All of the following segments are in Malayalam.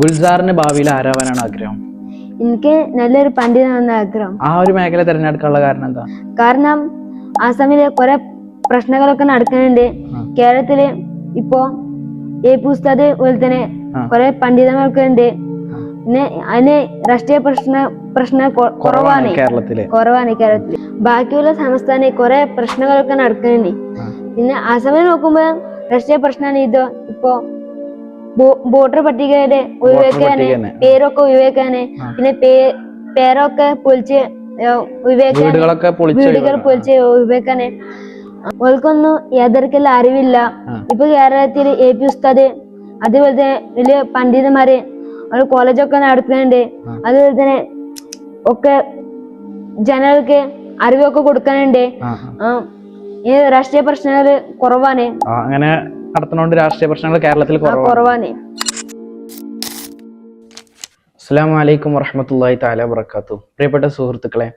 ഗുൽസാറിന് ഭാവിയിൽ ആരാവാനാണ് ആഗ്രഹം? എനിക്ക് നല്ലൊരു പണ്ഡിതനാണെന്ന് ആഗ്രഹം. ആ ഒരു മേഖല തിരഞ്ഞെടുക്കാനുള്ള കാരണം എന്താ? കാരണം ആസാമിലെ കുറെ പ്രശ്നങ്ങളൊക്കെ നടക്കുന്നുണ്ട്. കേരളത്തിൽ ഇപ്പോ എ പി പോലെ തന്നെ. കുറെ പണ്ഡിതന്മാരൊക്കെ ഉണ്ട്. പിന്നെ അതിന് രാഷ്ട്രീയ പ്രശ്ന പ്രശ്ന കുറവാണ് കുറവാണ്. കേരളത്തിൽ. ബാക്കിയുള്ള സംസ്ഥാന കുറെ പ്രശ്നങ്ങളൊക്കെ നടക്കുന്നുണ്ട്. പിന്നെ ആസാമിൽ നോക്കുമ്പോ രാഷ്ട്രീയ പ്രശ്നമാണ് ഇത്. ഇപ്പോ വോട്ടർ പട്ടികയുടെ ഒഴിവാക്കാന്. പേരൊക്കെ ഒഴിവാക്കാന് പിന്നെ പേരൊക്കെ പൊളിച്ച് വീടുകളൊക്കെ പൊളിച്ച് വീടുകൾ പൊളിച്ച് ഒഴിവാക്കാന് ഓൾക്കൊന്നും യാതൊരുക്കുള്ള അറിവില്ല. ഇപ്പൊ കേരളത്തിൽ എ പി ഉസ്താദ് അതുപോലെ തന്നെ വലിയ പണ്ഡിതന്മാര് ഒരു കോളേജൊക്കെ നടത്തുന്നുണ്ട്. അതുപോലെ തന്നെ ഒക്കെ ജനങ്ങൾക്ക് അറിവൊക്കെ കൊടുക്കാനുണ്ട്. ഈ രാഷ്ട്രീയ പ്രശ്നങ്ങൾ കുറവാണ്. അങ്ങനെ നടത്തുന്നോണ്ട് രാഷ്ട്രീയ പ്രശ്നങ്ങൾ കേരളത്തിൽ അസ്സലാമലൈക്കും കുറവാണ്. കുറവാണ്. അസ്സാം വലൈക്കും വറഹമത്തല്ലാഹി താല വർക്കാത്തു പ്രിയപ്പെട്ട സുഹൃത്തുക്കളെ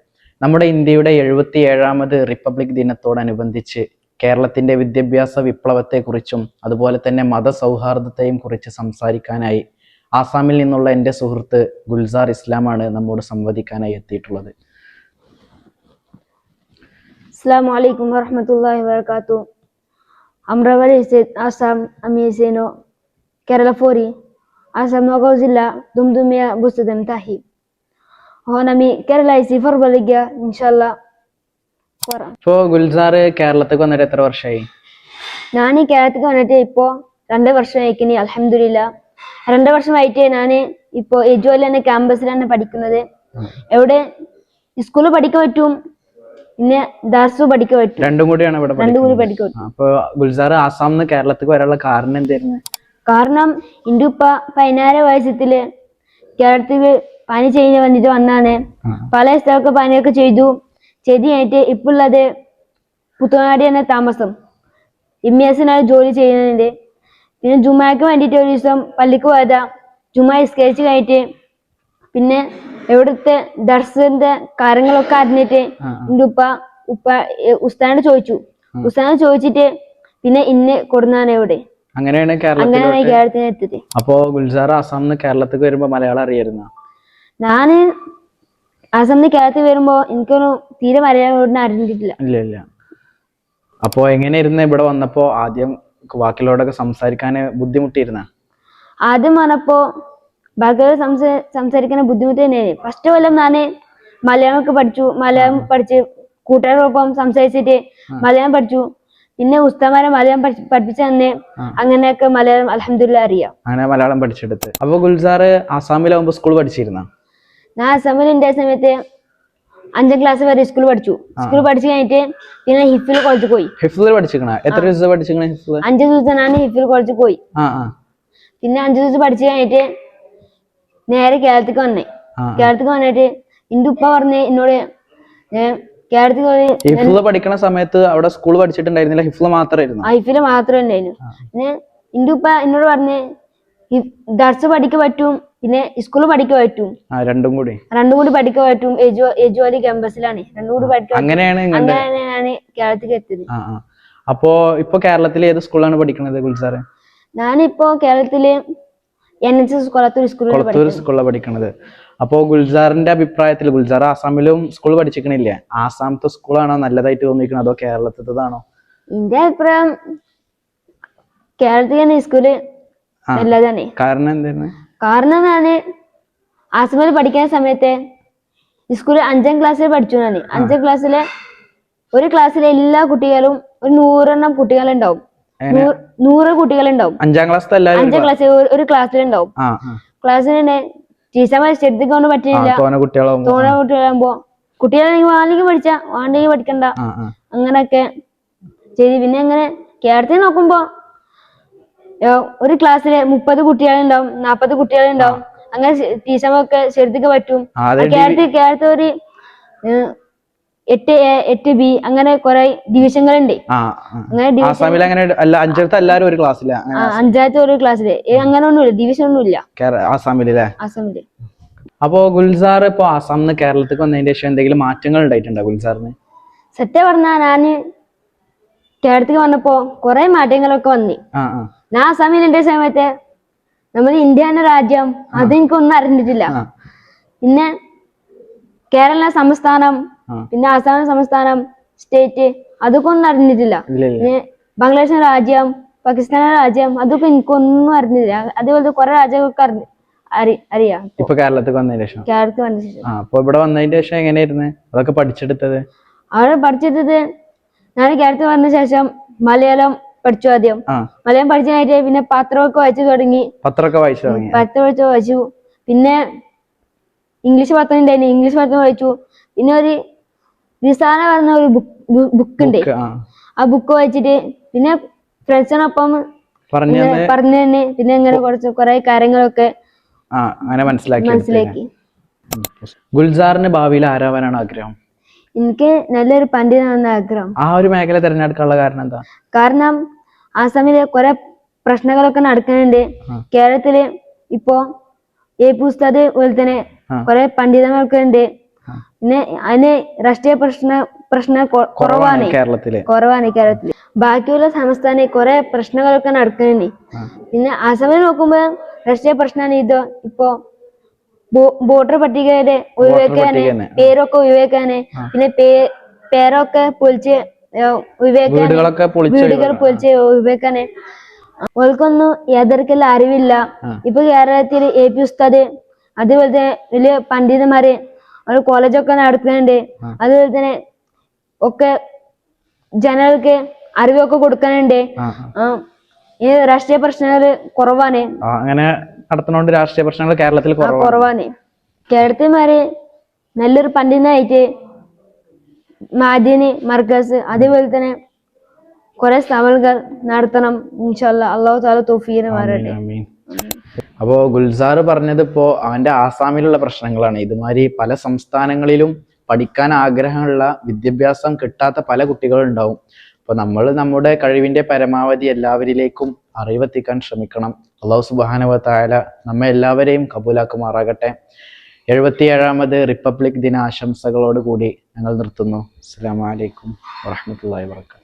നമ്മുടെ ഇന്ത്യയുടെ എഴുപത്തി ഏഴാമത് റിപ്പബ്ലിക് ദിനത്തോടനുബന്ധിച്ച് കേരളത്തിന്റെ വിദ്യാഭ്യാസ വിപ്ലവത്തെക്കുറിച്ചും അതുപോലെ തന്നെ മതസൗഹാർദ്ദത്തെയും കുറിച്ച് സംസാരിക്കാനായി ആസാമിൽ നിന്നുള്ള എന്റെ സുഹൃത്ത് ഗുൽസാർ ഇസ്ലാമാണ് നമ്മോട് സംവദിക്കാനായി എത്തിയിട്ടുള്ളത്. അസ്സാം വലൈക്കും വറഹമത്തല്ലാഹി വബർക്കാത്തു अमरावती स्थित आसाम अमिसेनो केरला फोरी आसाम नगाव जिल्हा दुमदुमिया बुसुदम ताही हो നമ്മി കേരള ഫുട്ബോൾ ലീഗ് ഇൻഷാല്ല ഇപ്പോ ഗുൽസാർ കേരളത്തിൽ വന്നിട്ട് എത്ര വർഷമായി ഞാൻ ഈ കേരളത്തിൽ വന്നിട്ട് ഇപ്പോ രണ്ട് വർഷമായിക്കിനി അലഹമില്ല രണ്ട് വർഷമായിട്ട് ഞാൻ ഇപ്പോ എജുവൽ തന്നെ ക്യാമ്പസിലാണ് പഠിക്കുന്നത്. എവിടെ? സ്കൂളിൽ പഠിക്കാൻ പറ്റും? പിന്നെ ദാസു പഠിക്കാൻ പറ്റും. രണ്ടും കൂടിയാണ് ഇവിടെ രണ്ടും കൂടി പഠിക്കും പഠിക്കാൻ പറ്റും. ആ, അപ്പോൾ ഗുൽസാർ ആസാമിന്ന് കേരളത്തിൽ വരാനുള്ള കാരണം എന്തായിരുന്നു? കാരണം എന്റെ ഉപ്പ പതിനാറ് വയസ്സത്തിൽ കേരളത്തിൽ പനി ചെയ്യുന്ന വന്നിട്ട് വന്നാണ്. പല സ്ഥലമൊക്കെ പനിയൊക്കെ ചെയ്തു. ചെയ്ത് കഴിഞ്ഞിട്ട് ഇപ്പൊ ഉള്ളത് പുത്തുനാടി തന്നെ താമസം. ഇമ്മിയാസിനാണ് ജോലി ചെയ്യുന്നതിന്റെ പിന്നെ ജുമാക്ക് വേണ്ടിയിട്ട് ഒരു ദിവസം പള്ളിക്ക് പോയതാ. ജുമാ സ്കെച്ച് കഴിഞ്ഞിട്ട് പിന്നെ എവിടുത്തെ ദർശന്റെ കാര്യങ്ങളൊക്കെ അറിഞ്ഞിട്ട് എന്റെ ഉപ്പ ഉപ്പ ഉസ്താനോട് ചോദിച്ചു. ഉസ്താനോട് ചോദിച്ചിട്ട് പിന്നെ ഇന്ന് കൊടുന്നാണ് എവിടെ? അങ്ങനെയാണ് അങ്ങനെയാണ് ഈ കേരളത്തിന് എത്തിയത്. അപ്പോ ഗുൽസാർ ആസാമിന്ന് കേരളത്തിൽ വരുമ്പോ മലയാളം അറിയായിരുന്ന? ഞാൻ ആസാമിന് കേരളത്തിൽ വരുമ്പോ എനിക്കൊന്നും തീരെ മലയാളം അറിഞ്ഞിട്ടില്ല. ഇല്ല ഇല്ല. അപ്പോ എങ്ങനെയായിരുന്നു ഇവിടെ വന്നപ്പോ ആദ്യം ബാക്കിയുള്ളവരോടൊക്കെ സംസാരിക്കാൻ ബുദ്ധിമുട്ടിയിരുന്ന? ആദ്യം വന്നപ്പോ ബാക്കിയുള്ള സംസാ സംസാരിക്കുന്ന ബുദ്ധിമുട്ട് തന്നെയാണ്. ഫസ്റ്റ് കൊല്ലം ഞാൻ മലയാളമൊക്കെ പഠിച്ചു. മലയാളം പഠിച്ച് കൂട്ടുകാരോടൊപ്പം സംസാരിച്ചിട്ട് മലയാളം പഠിച്ചു. പിന്നെ ഉസ്താമാരെ മലയാളം പഠി- പഠിപ്പിച്ചു തന്നെ അങ്ങനെയൊക്കെ മലയാളം അലഹമില്ല അറിയാം. അങ്ങനെ മലയാളം പഠിച്ചെടുത്ത്. അപ്പൊ ഗുൽസാറ് ആസാമിലാവുമ്പോ സ്കൂൾ പഠിച്ചിരുന്ന? ഞാൻ ആസാമിൽ ഉണ്ടായ സമയത്ത് അഞ്ചാം ക്ലാസ് വരെ സ്കൂൾ പഠിച്ചു. സ്കൂൾ പഠിച്ചു കഴിഞ്ഞിട്ട് പിന്നെ ഹിഫിൽ കോളേജിൽ പോയി. ഹിഫിൽ പഠിച്ചിക്കണ? എത്ര ദിവസം പഠിച്ചിക്കണ അഞ്ച് ദിവസം ഞാൻ ഹിഫിൽ കോളേജിൽ പോയി. പിന്നെ അഞ്ചു ദിവസം പഠിച്ചു കഴിഞ്ഞിട്ട് നേരെ കേരളത്തിക്ക് വന്നേ. കേരളത്തിക്ക് വന്നിട്ട് എന്റെ ഉപ്പ പറഞ്ഞ് എന്നോട് ഞാൻ കേരളത്തിൽ ഹിഫ്ല് പഠിക്കണ സമയത്ത് അവിടെ സ്കൂൾ പഠിച്ചിട്ടുണ്ടായിരുന്നില്ല ഹിഫ്ല മാത്രമായിരുന്നു ഹിഫിൽ മാത്രമേ ഉണ്ടായിരുന്നു. പിന്നെ എന്റെ ഉപ്പ എന്നോട് പറഞ്ഞ് ദർസ് പഠിക്ക പറ്റും പിന്നെ സ്കൂളിൽ പഠിക്കാൻ പറ്റും. രണ്ടും കൂടി. രണ്ടും കൂടി പഠിക്കാൻ പറ്റും എജു എജുവാലി ക്യാമ്പസിലാണ് രണ്ടും കൂടി പഠിക്കാൻ അങ്ങനെയാണ് അങ്ങനെയാണ് കേരളത്തിലേക്ക് എത്തിയത്. അപ്പോ ഇപ്പൊ കേരളത്തിൽ ഏത് സ്കൂളാണ് പഠിക്കുന്നത് ഗുൽസാർ ഞാനിപ്പോ കേരളത്തിൽ എൻ എച്ച് എസ് കൊളത്തൂർ സ്കൂളിൽ കൊളത്തൂർ സ്കൂളിലാണ് പഠിക്കണത്. അപ്പോ ഗുൽസാറിന്റെ അഭിപ്രായത്തിൽ ഗുൽസാർ ആസാമിലും സ്കൂൾ പഠിച്ചിക്കണില്ലേ? ആസാമത്തെ സ്കൂളാണോ നല്ലതായിട്ട് തോന്നിക്കുന്നത് അതോ കേരളത്തിലാണോ എന്റെ അഭിപ്രായം കേരളത്തിൽ സ്കൂൾ. നല്ലതാണ്. കാരണം എന്തായിരുന്നു കാരണം ഞാൻ ആസാമിൽ പഠിക്കുന്ന സമയത്തെ സ്കൂളിൽ അഞ്ചാം ക്ലാസ്സിൽ പഠിച്ചു ഞാൻ അഞ്ചാം ക്ലാസ്സിലെ ഒരു ക്ലാസ്സിലെ എല്ലാ കുട്ടികളും ഒരു നൂറെണ്ണം കുട്ടികളുണ്ടാവും. നൂറ് കുട്ടികളുണ്ടാവും. അഞ്ചാം ക്ലാസ് അഞ്ചാം ക്ലാസ് ഒരു ക്ലാസ്സിലുണ്ടാവും. ആ തന്നെ ടീച്ചർമാർ ശ്രദ്ധിക്കൊണ്ട് ആ പറ്റില്ല തോന തോന്നുന്ന കുട്ടികളാകുമ്പോ കുട്ടികളാണെങ്കിൽ വാണെങ്കിൽ പഠിച്ച വാണ്ടെങ്കിൽ പഠിക്കണ്ട. അങ്ങനൊക്കെ ചെയ്ത്. പിന്നെ അങ്ങനെ കേരളത്തിൽ നോക്കുമ്പോ ഒരു ക്ലാസ്സിലെ മുപ്പത് കുട്ടികളുണ്ടാവും നാപ്പത് കുട്ടികളുണ്ടാവും. അങ്ങനെ ടീച്ചർമാർക്ക് ശ്രദ്ധിക്കാൻ പറ്റും. കേരളത്തിൽ കേരളത്തിൽ ഒരു എട്ട് എ എട്ട് ബി അങ്ങനെ കുറെ ഡിവിഷനുകളുണ്ട്. അങ്ങനെ ആസാമിൽ അങ്ങനെ അല്ല എല്ലാവരും ഒരു ക്ലാസ്സില അഞ്ചാമത്തെ ഒരു ക്ലാസ്സിൽ അങ്ങനെ ഒന്നുമില്ല ഡിവിഷൻ ഒന്നുമില്ല ആസാമിലല്ലേ ആസാമിൽ അപ്പോ ഗുൽസാർ ഇപ്പൊ ആസാമിന്ന് കേരളത്തിൽ വന്നതിന്റെ ശേഷം എന്തെങ്കിലും മാറ്റങ്ങൾ ഉണ്ടായിട്ടുണ്ടോ ഗുൽസാറിന്? സത്യം പറഞ്ഞാ ഞാൻ കേരളത്തിൽ വന്നപ്പോ കുറെ മാറ്റങ്ങളൊക്കെ വന്നി. ഞാൻ ആസാമിൽ എന്റെ സമയത്ത് നമ്മുടെ ഇന്ത്യ എന്ന രാജ്യം അത് എനിക്കൊന്നും അറിഞ്ഞിട്ടില്ല. പിന്നെ കേരള സംസ്ഥാനം. പിന്നെ ആസാം സംസ്ഥാനം സ്റ്റേറ്റ് അതൊക്കെ ഒന്നും അറിഞ്ഞിട്ടില്ല ബംഗ്ലാദേശ് രാജ്യം പാകിസ്ഥാൻ രാജ്യം അതൊക്കെ എനിക്കൊന്നും അറിഞ്ഞില്ല. അതേപോലത്തെ കുറെ രാജ്യങ്ങൾക്ക് അറിഞ്ഞു അറി അറിയാം. ഇപ്പൊ കേരളത്തിൽ വന്നതിന് ശേഷം? കേരളത്തിൽ ശേഷം. ആ അപ്പൊ ഇവിടെ വന്നതിന് ശേഷം എങ്ങനെയായിരുന്നു? അതൊക്കെ പഠിച്ചെടുത്തത്? അവിടെ പഠിച്ചത് ഞാൻ കേരളത്തിൽ വന്ന ശേഷം മലയാളം പഠിച്ചു ആദ്യം. മലയാളം പഠിച്ചതിനായിട്ട് പിന്നെ പത്രമൊക്കെ വായിച്ചു തുടങ്ങി. പത്രമൊക്കെ വായിച്ചു തുടങ്ങി. പത്രം വായിച്ചു വായിച്ചു. പിന്നെ ഇംഗ്ലീഷ് പത്രം ഉണ്ടായിരുന്നു. ഇംഗ്ലീഷ് പത്രം വായിച്ചു. പിന്നെ ഒരു നിസാന പറഞ്ഞ ഒരു ബുക്ക് ഉണ്ട് ആ. ആ ബുക്ക് വായിച്ചിട്ട് പിന്നെ ഫ്രണ്ട്സിനൊപ്പം പറഞ്ഞു തന്നെ പിന്നെ ഇങ്ങനെ കുറച്ച് കുറെ കാര്യങ്ങളൊക്കെ ആ അങ്ങനെ മനസ്സിലാക്കി. മനസ്സിലാക്കി ഗുൽസാറിന് ഭാവിയിൽ ആരാവാനാണ് ആഗ്രഹം? എനിക്ക് നല്ലൊരു പണ്ഡിതനാണെന്ന് ആഗ്രഹം. ആ ഒരു മേഖല തിരഞ്ഞെടുക്കാനുള്ള കാരണം എന്താ? കാരണം ആസാമിൽ കുറെ പ്രശ്നങ്ങളൊക്കെ നടക്കുന്നുണ്ട്. ആ. കേരളത്തിൽ ഇപ്പോ എ പുസ്തകത്തെ പോലെ തന്നെ ആ. കുറെ പണ്ഡിതന്മാർക്ക് ഉണ്ട്. ആ. പിന്നെ അതിന് രാഷ്ട്രീയ പ്രശ്ന പ്രശ്ന കുറവാണ് കേരളത്തിൽ. കുറവാണ് കേരളത്തിൽ ബാക്കിയുള്ള സംസ്ഥാനം കുറെ പ്രശ്നങ്ങളൊക്കെ നടക്കുന്നുണ്ട് പിന്നെ അസമിനെ നോക്കുമ്പോ രാഷ്ട്രീയ പ്രശ്നമാണ് ഇതോ ഇപ്പോ വോട്ടർ പട്ടികയുടെ ഒഴിവാക്കാന്. പേരൊക്കെ ഒഴിവാക്കാന് പിന്നെ പേരൊക്കെ പൊളിച്ച് വീടുകളൊക്കെ വീടുകൾ പൊളിച്ച് ഒഴിവാക്കാന്. ഓൾക്കൊന്നും യാതൊരുക്കല്ല അറിവില്ല ഇപ്പൊ കേരളത്തിൽ എ പി ഉസ്താദ് അതുപോലെ തന്നെ വലിയ പണ്ഡിതന്മാര് അവർ കോളേജൊക്കെ നടത്തുന്നുണ്ട്. അതുപോലെ തന്നെ ഒക്കെ ജനങ്ങൾക്ക് അറിവൊക്കെ കൊടുക്കാനുണ്ട് ഈ രാഷ്ട്രീയ പ്രശ്നങ്ങൾ കുറവാണ്. അങ്ങനെ നടത്തുന്നോണ്ട് രാഷ്ട്രീയ പ്രശ്നങ്ങൾ കേരളത്തിൽ കുറവാണ്. കേരളത്തിൽ മാറി നല്ലൊരു പണ്ഡിതനായിട്ട് മാധ്യന് മർക്കസ് അതേപോലെ തന്നെ കുറെ സ്ഥാപനങ്ങൾ നടത്തണം. ഇൻഷല്ല അള്ളാഹു താല തോഫീനെ മാറട്ടെ ആമീൻ. അപ്പോ ഗുൽസാർ പറഞ്ഞത് ഇപ്പോ അവന്റെ ആസാമിലുള്ള പ്രശ്നങ്ങളാണ്. ഇതുമാതിരി പല സംസ്ഥാനങ്ങളിലും പഠിക്കാൻ ആഗ്രഹമുള്ള വിദ്യാഭ്യാസം കിട്ടാത്ത പല കുട്ടികളും ഉണ്ടാവും അപ്പൊ നമ്മൾ നമ്മുടെ കഴിവിന്റെ പരമാവധി എല്ലാവരിലേക്കും അറിവെത്തിക്കാൻ ശ്രമിക്കണം. അള്ളാഹു സുബാനവ തായാല നമ്മെ എല്ലാവരെയും കബൂലാക്കുമാറാകട്ടെ. എഴുപത്തിയേഴാമത് റിപ്പബ്ലിക് ദിനാശംസകളോട് കൂടി ഞങ്ങൾ നിർത്തുന്നു. അസ്സാം വലൈക്കും വാഹമത്തല്ലാ വാത്തു